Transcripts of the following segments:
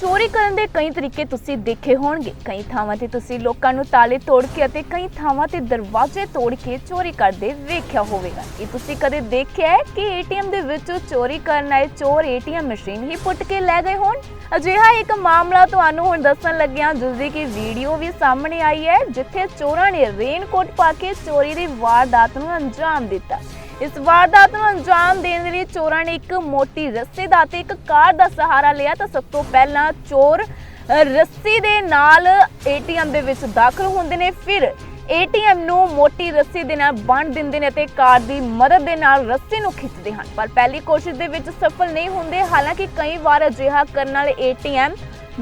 ਚੋਰੀ ਕਰਨ ਦੇ ਕਈ ਤਰੀਕੇ ਤੁਸੀਂ ਦੇਖੇ ਹੋਣਗੇ। ਕਈ ਥਾਵਾਂ ਤੇ ਤੁਸੀਂ ਲੋਕਾਂ ਨੂੰ ਤਾਲੇ ਤੋੜ ਕੇ ਅਤੇ ਕਈ ਥਾਵਾਂ ਤੇ ਦਰਵਾਜ਼ੇ ਤੋੜ ਕੇ ਚੋਰੀ ਕਰਦੇ ਵੇਖਿਆ ਹੋਵੇਗਾ। ਕੀ ਤੁਸੀਂ ਕਦੇ ਦੇਖਿਆ ਹੈ ਕਿ ਏਟੀਐਮ ਦੇ ਵਿੱਚੋਂ ਚੋਰੀ ਕਰਨ ਆਏ ਚੋਰ ਏਟੀਐਮ ਮਸ਼ੀਨ ਹੀ ਪੁੱਟ ਕੇ ਲੈ ਗਏ ਹੋਣ? ਅਜਿਹਾ ਇੱਕ ਮਾਮਲਾ ਤੁਹਾਨੂੰ ਹੁਣ ਦੱਸਣ ਲੱਗਿਆ, ਜਿਸ ਦੀ ਕਿ ਵੀਡੀਓ ਵੀ ਸਾਹਮਣੇ ਆਈ ਹੈ, ਜਿੱਥੇ ਚੋਰਾਂ ਨੇ ਰੇਨਕੋਟ ਪਾ ਕੇ ਚੋਰੀ ਦੀ ਵਾਰਦਾਤ ਨੂੰ ਅੰਜਾਮ ਦਿੱਤਾ। ਇਸ ਵਾਰਦਾਤ ਨੂੰ ਅੰਜਾਮ ਦੇਣ ਦੇ ਲਈ ਚੋਰਾਂ ਨੇ ਇੱਕ ਮੋਟੀ ਰੱਸੇ ਦਾ ਤੇ ਇੱਕ ਕਾਰ ਦਾ ਸਹਾਰਾ ਲਿਆ। ਤਾਂ ਸਭ ਤੋਂ ਪਹਿਲਾਂ ਚੋਰ ਰੱਸੀ ਦੇ ਨਾਲ ਏਟੀਐਮ ਦੇ ਵਿੱਚ ਦਾਖਲ ਹੁੰਦੇ ਨੇ। ਫਿਰ ਏਟੀਐਮ ਨੂੰ ਮੋਟੀ ਰੱਸੀ ਦੇ ਨਾਲ ਬੰਨ ਦਿੰਦੇ ਨੇ ਅਤੇ ਕਾਰ ਦੀ ਮਦਦ ਦੇ ਨਾਲ ਰੱਸੀ ਨੂੰ ਖਿੱਚਦੇ ਹਨ। ਪਰ ਪਹਿਲੀ ਕੋਸ਼ਿਸ਼ ਦੇ ਵਿੱਚ ਸਫਲ ਨਹੀਂ ਹੁੰਦੇ। ਹਾਲਾਂਕਿ ਕਈ ਵਾਰ ਅਜਿਹਾ ਕਰਨ ਨਾਲ ਏਟੀਐਮ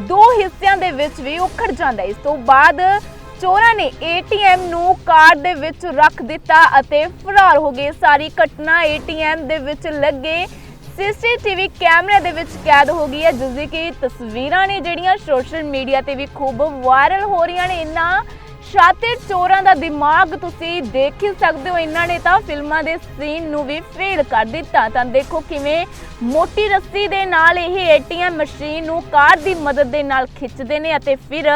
ਦੋ ਹਿੱਸਿਆਂ ਦੇ ਵਿੱਚ ਵੀ ਉਖੜ ਜਾਂਦਾ ਇਸ ਤੋਂ ਬਾਅਦ ਚੋਰਾਂ ਨੇ ਏਟੀਐਮ ਨੂੰ ਕਾਰ ਦੇ ਵਿੱਚ ਰੱਖ ਦਿੱਤਾ ਅਤੇ ਫਰਾਰ ਹੋ ਗਏ। ਸਾਰੀ ਘਟਨਾ ਏਟੀਐਮ ਦੇ ਵਿੱਚ ਲੱਗੇ। ਸੀਸੀਟੀਵੀ ਕੈਮਰੇ ਦੇ ਵਿੱਚ ਕੈਦ ਹੋ ਗਈ ਹੈ, ਜਿਸ ਦੀ ਕਿ ਤਸਵੀਰਾਂ ਨੇ ਜਿਹੜੀਆਂ ਸੋਸ਼ਲ ਮੀਡੀਆ ਤੇ ਵੀ ਖੂਬ ਵਾਇਰਲ ਹੋ ਰਹੀਆਂ ਨੇ। ਇੰਨਾ ਸ਼ਾਤਿਰ ਚੋਰਾਂ ਦਾ ਦਿਮਾਗ ਤੁਸੀਂ ਦੇਖ ਹੀ ਸਕਦੇ ਹੋ। ਇਹਨਾਂ ਨੇ ਤਾਂ ਫਿਲਮਾਂ ਦੇ ਸੀਨ ਨੂੰ ਵੀ ਫੇਲ ਕਰ ਦਿੱਤਾ। ਤਾਂ ਦੇਖੋ ਕਿਵੇਂ ਮੋਟੀ ਰੱਸੀ ਦੇ ਨਾਲ ਇਹ ਏਟੀਐਮ ਮਸ਼ੀਨ ਨੂੰ ਕਾਰ ਦੀ ਮਦਦ ਦੇ ਨਾਲ ਖਿੱਚਦੇ ਨੇ ਅਤੇ ਫਿਰ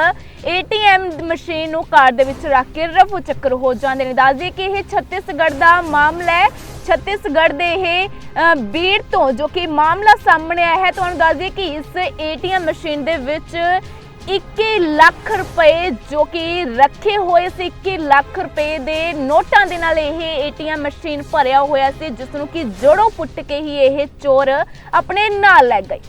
ਏਟੀਐਮ ਮਸ਼ੀਨ ਨੂੰ ਕਾਰ ਦੇ ਵਿੱਚ ਰੱਖ ਕੇ ਰਫੂ ਚੱਕਰ ਹੋ ਜਾਂਦੇ ਨੇ। ਦੱਸ ਕਿ ਇਹ ਛੱਤੀਸਗੜ੍ਹ ਦਾ ਮਾਮਲਾ ਹੈ। ਛੱਤੀਸਗੜ੍ਹ ਦੇ ਇਹ ਬੀੜ ਤੋਂ ਜੋ ਕਿ ਮਾਮਲਾ ਸਾਹਮਣੇ ਆਇਆ ਹੈ। ਤੁਹਾਨੂੰ ਦੱਸ ਦਈਏ ਕਿ ਇਸ ਏਟੀਐਮ ਮਸ਼ੀਨ ਦੇ ਵਿੱਚ 21 ਲੱਖ ਰੁਪਏ ਜੋ ਕਿ ਰੱਖੇ ਹੋਏ ਸੀ 21 ਲੱਖ ਰੁਪਏ ਦੇ ਨੋਟਾਂ ਦੇ ਨਾਲ ਇਹ ਏਟੀਐਮ ਮਸ਼ੀਨ ਭਰਿਆ ਹੋਇਆ ਸੀ, ਜਿਸ ਨੂੰ ਕਿ ਜੜੋਂ ਪੁੱਟ ਕੇ ਹੀ ਇਹ ਚੋਰ ਆਪਣੇ ਨਾਲ ਲੈ ਗਏ।